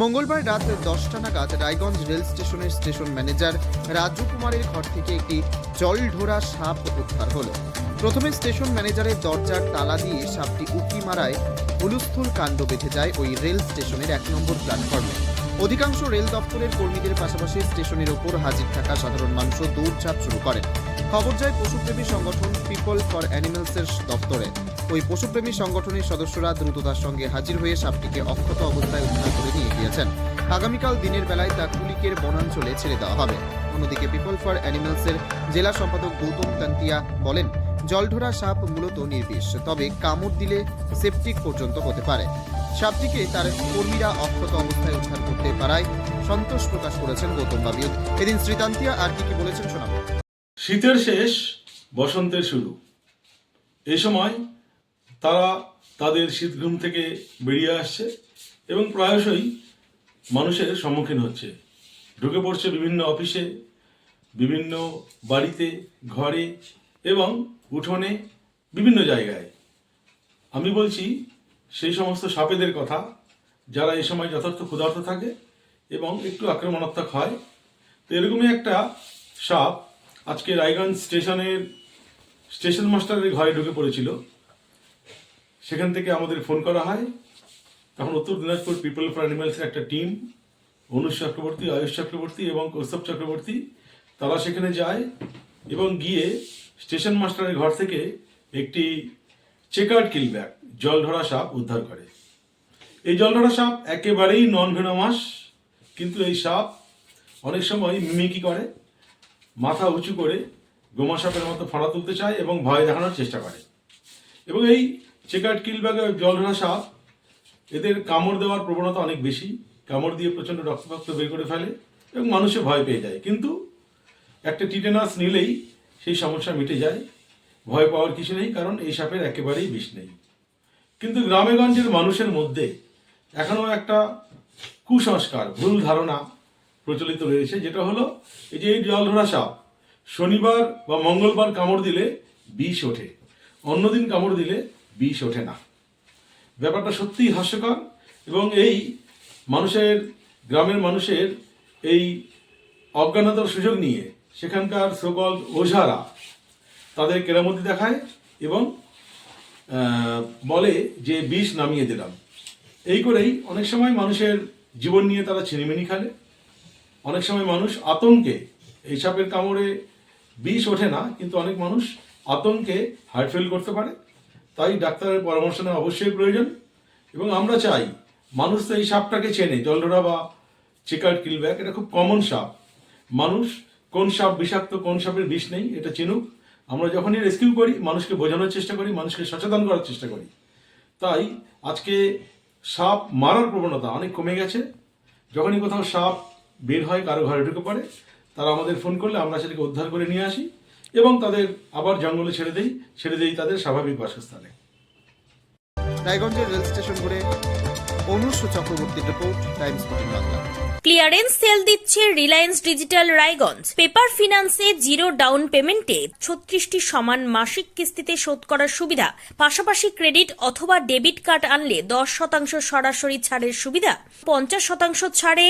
মঙ্গলবার রাত দশটা নাগাদ রায়গঞ্জ রেল স্টেশনের স্টেশন ম্যানেজার রাজু কুমারের ঘর থেকে একটি জলঢোরা সাপ উদ্ধার হল। প্রথমে স্টেশন ম্যানেজারের দরজার তালা দিয়ে সাপটি উঁকি মারায় হুলুস্থুল কাণ্ড বেঁধে যায় ওই রেল স্টেশনের এক নম্বর প্ল্যাটফর্মে। অধিকাংশ রেল দপ্তরের কর্মীদের পাশাপাশি স্টেশনের ওপর হাজির থাকা সাধারণ মানুষও দৌড়ঝাঁপ শুরু করেন। খবর যায় পশুপ্রেমী সংগঠন পিপল ফর অ্যানিমেলসের দপ্তরে। ওই পশুপ্রেমী সংগঠনের সদস্যরা দ্রুততার সঙ্গে হাজির হয়ে সাপটিকে অক্ষত অবস্থায় উদ্ধার করে নিয়ে গিয়েছেন। আগামীকাল দিনের বেলায় তা কুলিকের বনাঞ্চলে ছেড়ে দেওয়া হবে। অন্যদিকে পিপল ফর অ্যানিমেলসের জেলা সম্পাদক গৌতম কান্তিয়া বলেন, জলঢোরা সাপ মূলত নির্বিষ, তবে কামড় দিলে সেপটিক পর্যন্ত হতে পারে। সাপটিকে তার কর্মীরা অক্ষত অবস্থায় উদ্ধার করতে পারায় সন্তোষ প্রকাশ করেছেন গৌতম বাবিউ এদিন শ্রীতান্তিয়া আর কি কি বলেছেন শোনাবো। শীতের শেষ, বসন্তের শুরু। এই সময় তারা তাদের শীতঘুম থেকে বেরিয়ে আসছে এবং প্রায়শই মানুষের সম্মুখীন হচ্ছে। ঢুকে পড়ছে বিভিন্ন অফিসে, বিভিন্ন বাড়িতে, ঘরে এবং উঠোনে বিভিন্ন জায়গায়। আমি বলছি সেই সমস্ত সাপেদের কথা, যারা এই সময় যথার্থ ক্ষুধার্ত থাকে এবং একটু আক্রমণাত্মক হয়, তো এরকমই একটা সাপ আজকে রায়গঞ্জ স্টেশনের, স্টেশন মাস্টারের ঘরে ঢুকে পড়েছিল। সেখান থেকে আমাদের ফোন করা হয়। তখন উত্তর দিনাজপুর পিপল ফর অ্যানিমালসের একটা টিম অনুজ চক্রবর্তী, আয়ুষ চক্রবর্তী এবং কৌস্তব চক্রবর্তী, তারা সেখানে যায় এবং গিয়ে স্টেশন মাস্টারের ঘর থেকে একটি চেকার্ড কিলব্যাক জলধরা সাপ উদ্ধার করে। এই জলধরা সাপ একেবারেই নন ভেনোমাস কিন্তু এই সাপ অনেক সময় মিমিকি করে, মাথা উঁচু করে গোমা সাপের মতো ফড়া তুলতে চায় এবং ভয় দেখানোর চেষ্টা করে। এবং এই চেকার্ড কিলব্যাগে জলধরা সাপ, এদের কামড় দেওয়ার প্রবণতা অনেক বেশি, কামড় দিয়ে প্রচণ্ড রক্তপাক্ত বের করে ফেলে এবং মানুষে ভয় পেয়ে যায়। কিন্তু একটা টিটেনাস নিলেই সেই সমস্যা মিটে যায়। ভয় পাওয়ার কিছু নেই, কারণ এই সাপের একেবারেই বিষ নেই। কিন্তু গ্রামেগঞ্জের মানুষের মধ্যে এখনও একটা কুসংস্কার, ভুল ধারণা প্রচলিত রয়েছে, যেটা হলো এই যে এই জলধরা সাপ, শনিবার বা মঙ্গলবার কামড় দিলে বিষ ওঠে, অন্যদিন কামড় দিলে বিষ ওঠে না। ব্যাপারটা সত্যিই হাস্যকর এবং এই মানুষের, গ্রামের মানুষের এই অজ্ঞানতার সুযোগ নিয়ে সেখানকার সকল ওঝারা তাদের কেরামতি দেখায় এবং বলে যে বিষ নামিয়ে দিলাম। এই করেই অনেক সময় মানুষের জীবন নিয়ে তারা ছিনিমিনি খেলে। অনেক সময় মানুষ আতঙ্কে এই সাপের কামড়ে বিষ ওঠে না, কিন্তু অনেক মানুষ আতঙ্কে হার্ট ফেল করতে পারে। তাই ডাক্তারের পরামর্শ নেওয়া অবশ্যই প্রয়োজন। এবং আমরা চাই মানুষ তো এই সাপটাকে চেনে জলডোরা বা চিকার কিলব্যাক। এটা খুব কমন সাপ। মানুষ কোন সাপ বিষাক্ত, কোন সাপের বিষ নেই, এটা চিনুক। আমরা যখনই রেস্কিউ করি, মানুষকে বোঝানোর চেষ্টা করি, মানুষকে সচেতন করার চেষ্টা করি। তাই আজকে সাপ মারার প্রবণতা অনেক কমে গেছে। যখনই কোথাও সাপ বের হয়, কারও ঘরে ঢুকে পড়ে, তারা আমাদের ফোন করলে আমরা সেটাকে উদ্ধার করে নিয়ে আসি এবং তাদের আবার জঙ্গলে ছেড়ে দেই ছেড়ে দেই তাদের স্বাভাবিক বাসস্থানে। রায়গঞ্জের রেল স্টেশন ঘুরে অনুষ চক্রবর্তীর report, Times fourteen Bangla. Clearance sale দিচ্ছে রিলায়েন্স ডিজিটাল রায়গঞ্জ। পেপার ফিনান্সে জিরো ডাউন পেমেন্টে ছত্রিশটি সমান মাসিক কিস্তিতে শোধ করার সুবিধা। পাশাপাশি ক্রেডিট অথবা ডেবিট কার্ড আনলে দশ শতাংশ সরাসরি ছাড়ের সুবিধা। পঞ্চাশ শতাংশ ছাড়ে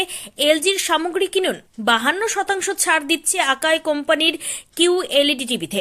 এলজির সামগ্রী কিনুন। বাহান্ন শতাংশ ছাড় দিচ্ছে আকাই কোম্পানির কিউ এলইডি টিভিতে।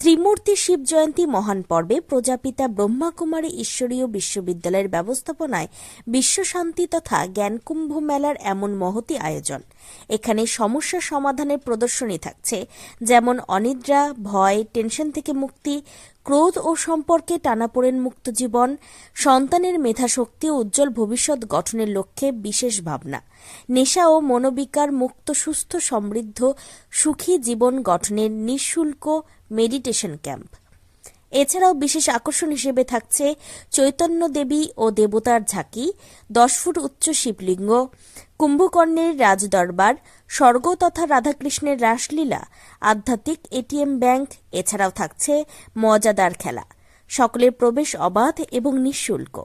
ত্রিমূর্তি শিব জয়ন্তী মহান পর্বে প্রজাপিতা ব্রহ্মাকুমারী ঈশ্বরীয় বিশ্ববিদ্যালয়ের ব্যবস্থাপনায় বিশ্ব শান্তি তথা জ্ঞানকুম্ভ মেলার এমন মহতি আয়োজন। এখানে সমস্যা সমাধানের প্রদর্শনী থাকছে, যেমন অনিদ্রা, ভয়, টেনশন থেকে মুক্তি, ক্রোধ ও সম্পর্কে টানাপোড়েন মুক্ত জীবন, সন্তানের মেধাশক্তি ও উজ্জ্বল ভবিষ্যৎ গঠনের লক্ষ্যে বিশেষ ভাবনা। নেশা ও মনোবিকার মুক্ত, সুস্থ, সমৃদ্ধ, সুখী জীবন গঠনের নিঃশুল্ক মেডিটেশন ক্যাম্প। এছাড়াও বিশেষ আকর্ষণ হিসেবে থাকছে চৈতন্য দেবী ও দেবতার ঝাঁকি, দশ ফুট উচ্চ শিবলিঙ্গ, কুম্ভকর্ণের রাজদরবার, স্বর্গ তথা রাধাকৃষ্ণের রাসলীলা, আধ্যাত্মিক এটিএম ব্যাংক, এছাড়াও থাকছে মজাদার খেলা। সকলের প্রবেশ অবাধ এবং নিঃশুল্ক।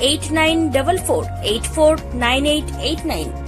8944 849889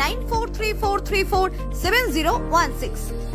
9434347016.